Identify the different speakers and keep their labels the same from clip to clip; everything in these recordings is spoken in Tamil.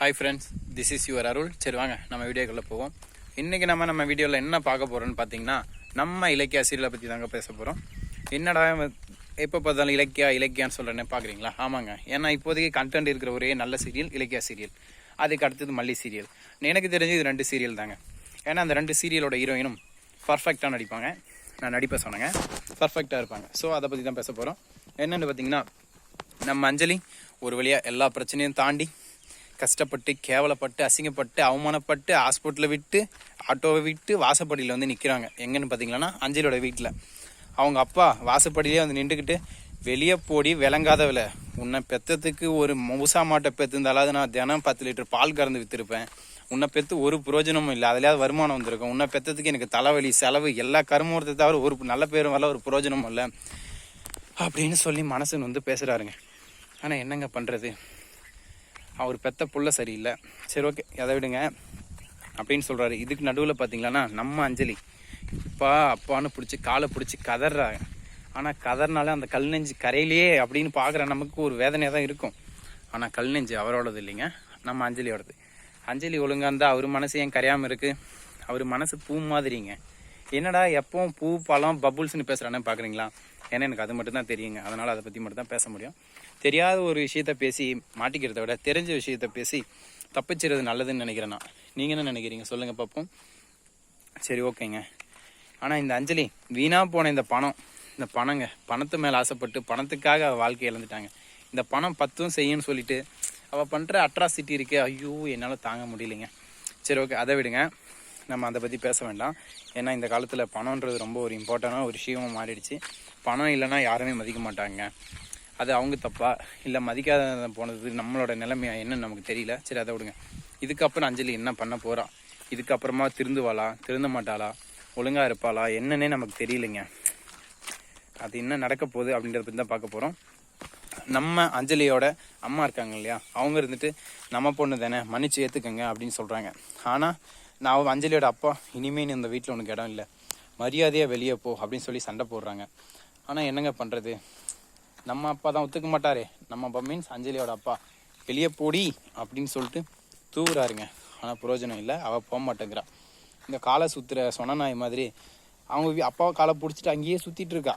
Speaker 1: Hi friends this is your Arul சரி வாங்க நம்ம வீடியோக்குள்ளே போவோம். இன்றைக்கி நம்ம நம்ம வீடியோவில் என்ன பார்க்க போகிறோன்னு பார்த்தீங்கன்னா நம்ம இலக்கிய சீரியலை பற்றி தாங்க பேச போகிறோம் என்னடா எப்போ பார்த்தாலும் இலக்கியா இலக்கியான்னு சொல்கிறேன்னு பார்க்குறீங்களா? ஆமாங்க. ஏன்னா இப்போதைக்கு கண்டென்ட் இருக்கிற ஒரே நல்ல சீரியல் இலக்கியா சீரியல். அதுக்கு அடுத்தது மல்லி சீரியல். எனக்கு தெரிஞ்சு இது ரெண்டு சீரியல் தாங்க. ஏன்னா அந்த ரெண்டு சீரியலோட ஹீரோயினும் பர்ஃபெக்டாக நடிப்பாங்க. நான் நடிப்பை சொன்னேங்க. பர்ஃபெக்டாக இருப்பாங்க. ஸோ அதை பற்றி தான் பேச போகிறோம் என்னென்னு பார்த்தீங்கன்னா நம்ம அஞ்சலி ஒரு வழியாக எல்லா பிரச்சனையும் தாண்டி கஷ்டப்பட்டு கேவலப்பட்டு அசிங்கப்பட்டு அவமானப்பட்டு ஹாஸ்பிட்டலில் விட்டு ஆட்டோவை விட்டு வாசப்படியில் வந்து நிற்கிறாங்க எங்கன்னு பார்த்தீங்களன்னா அஞ்சலியோட வீட்டில் அவங்க அப்பா வாசப்படியிலே வந்து நின்றுக்கிட்டு வெளியே போடி விளங்காதவில உன்னை பெத்தத்துக்கு ஒரு மவுசா மாட்டை பெத்திருந்தாலாவது நான் தினம் பத்து லிட்டர் பால் கறந்து விற்றுருப்பேன் உன்னை பெற்று ஒரு பிரயோஜனமும் இல்லை. அதுலேயாவது வருமானம் வந்திருக்கும். உன்னை பெத்தத்துக்கு எனக்கு தலைவலி செலவு எல்லா கருமூரத்தை தவிர ஒரு நல்ல பேரும் வரல ஒரு பிரயோஜனமும் இல்லை. அப்படின்னு சொல்லி மனசு வந்து பேசுகிறாருங்க ஆனால் என்னங்க பண்ணுறது அவர் பெத்த புள்ள சரியில்லை. சரி ஓகே அதை விடுங்க. அப்படின்னு சொல்கிறாரு இதுக்கு நடுவில் பார்த்தீங்களன்னா நம்ம அஞ்சலி. அப்பா அப்பான்னு பிடிச்சி காலை பிடிச்சி கதறாங்க ஆனால் கதறினால அந்த கல் நெஞ்சு கரையிலேயே அப்படின்னு பார்க்குற நமக்கு ஒரு வேதனையாக தான் இருக்கும். ஆனால் கல் நெஞ்சு அவரோடது இல்லைங்க. நம்ம அஞ்சலியோடது. அஞ்சலி ஒழுங்காக இருந்தால் அவர் மனசு ஏன் கரையாமல் இருக்குது அவர் மனசு பூ மாதிரிங்க. என்னடா எப்பவும் பூ பழம் பபுள்ஸ்னு பேசுகிறானே பார்க்குறீங்களா ஏன்னா எனக்கு அது மட்டும் தான் தெரியுங்க. அதனால் அதை பற்றி மட்டும் தான் பேச முடியும். தெரியாத ஒரு விஷயத்த பேசி மாட்டிக்கிறத விட தெரிஞ்ச விஷயத்த பேசி தப்பிச்சிறது நல்லதுன்னு நினைக்கிறேன் நான். நீங்கள் என்ன நினைக்கிறீங்க? சொல்லுங்கள் பார்ப்போம் சரி ஓகேங்க. ஆனால் இந்த அஞ்சலி வீணாக போன இந்த பணம் இந்த பணங்க பணத்து மேலே ஆசைப்பட்டு பணத்துக்காக அவள் வாழ்க்கையை இழந்துட்டாங்க. இந்த பணம் பத்தும் செய்யும்னு சொல்லிட்டு அவள் பண்ணுற அட்ராசிட்டி இருக்கே ஐயோ என்னால் தாங்க முடியலைங்க. சரி ஓகே அதை விடுங்க. நம்ம அதை பற்றி பேச வேண்டாம். ஏன்னா இந்த காலத்தில் பணம்ன்றது ரொம்ப ஒரு இம்பார்ட்டண்டான ஒரு விஷயமாக மாறிடுச்சு. பணம் இல்லைன்னா யாருமே மதிக்க மாட்டாங்க. அது அவங்க தப்பா? இல்லை மதிக்காத போனது நம்மளோட நிலைமையா? என்னன்னு நமக்கு தெரியல. சரி அதை விடுங்க. இதுக்கப்புறம் அஞ்சலி என்ன பண்ண போகிறா இதுக்கப்புறமா திருந்துவாளா திருந்த மாட்டாளா? ஒழுங்காக இருப்பாளா? என்னன்னே நமக்கு தெரியலைங்க. அது என்ன நடக்க போகுது அப்படின்றத பற்றி தான் பார்க்க போகிறோம் நம்ம அஞ்சலியோட அம்மா இருக்காங்க இல்லையா? அவங்க இருந்துட்டு நம்ம பொண்ணு தானே? மன்னிச்சு ஏற்றுக்கங்க அப்படின்னு சொல்கிறாங்க ஆனால் நான் அஞ்சலியோட அப்பா இனிமே நீ இந்த வீட்டில் உனக்கு இடம் இல்லை. மரியாதையாக வெளியே போ அப்படின்னு சொல்லி சண்டை போடுறாங்க. ஆனால் என்னங்க பண்ணுறது நம்ம அப்பா தான் ஒத்துக்க மாட்டாரே. நம்ம அப்பா மீன்ஸ் அஞ்சலியோட அப்பா. வெளியே போடி அப்படின்னு சொல்லிட்டு தூவுறாருங்க ஆனால் பிரயோஜனம் இல்லை. அவள் போக மாட்டேங்கிறா. இந்த காலை சுற்றுற சொன்ன நாய் மாதிரி அவங்க அப்பாவை காலை பிடிச்சிட்டு அங்கேயே சுற்றிட்டு இருக்கா.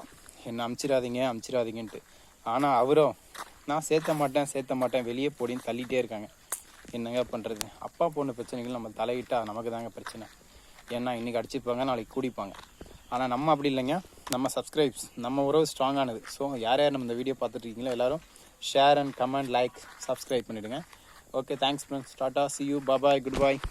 Speaker 1: என்ன அமுச்சிடாதீங்க அமுச்சிடாதீங்கன்ட்டு. ஆனால் அவரும் நான் சேர்த்த மாட்டேன் சேர்த்த மாட்டேன் வெளியே போடின்னு தள்ளிட்டே இருக்காங்க. என்னங்க பண்ணுறது அப்பா பொண்ணு பிரச்சனைகள் நம்ம தலையிட்டா நமக்கு தாங்க பிரச்சனை. ஏன்னா இன்றைக்கி அடிச்சிருப்பாங்க நாளைக்கு கூடிப்பாங்க. ஆனால் நம்ம அப்படி இல்லைங்க. நம்ம சப்ஸ்கிரைப்ஸ் நம்ம உறவு ஸ்ட்ராங்கானது ஸோ யார் யார் நம்ம இந்த வீடியோ பார்த்துட்ருக்கீங்களோ எல்லோரும் share and comment like subscribe பண்ணிவிடுங்க okay thanks friends tata see you bye bye good bye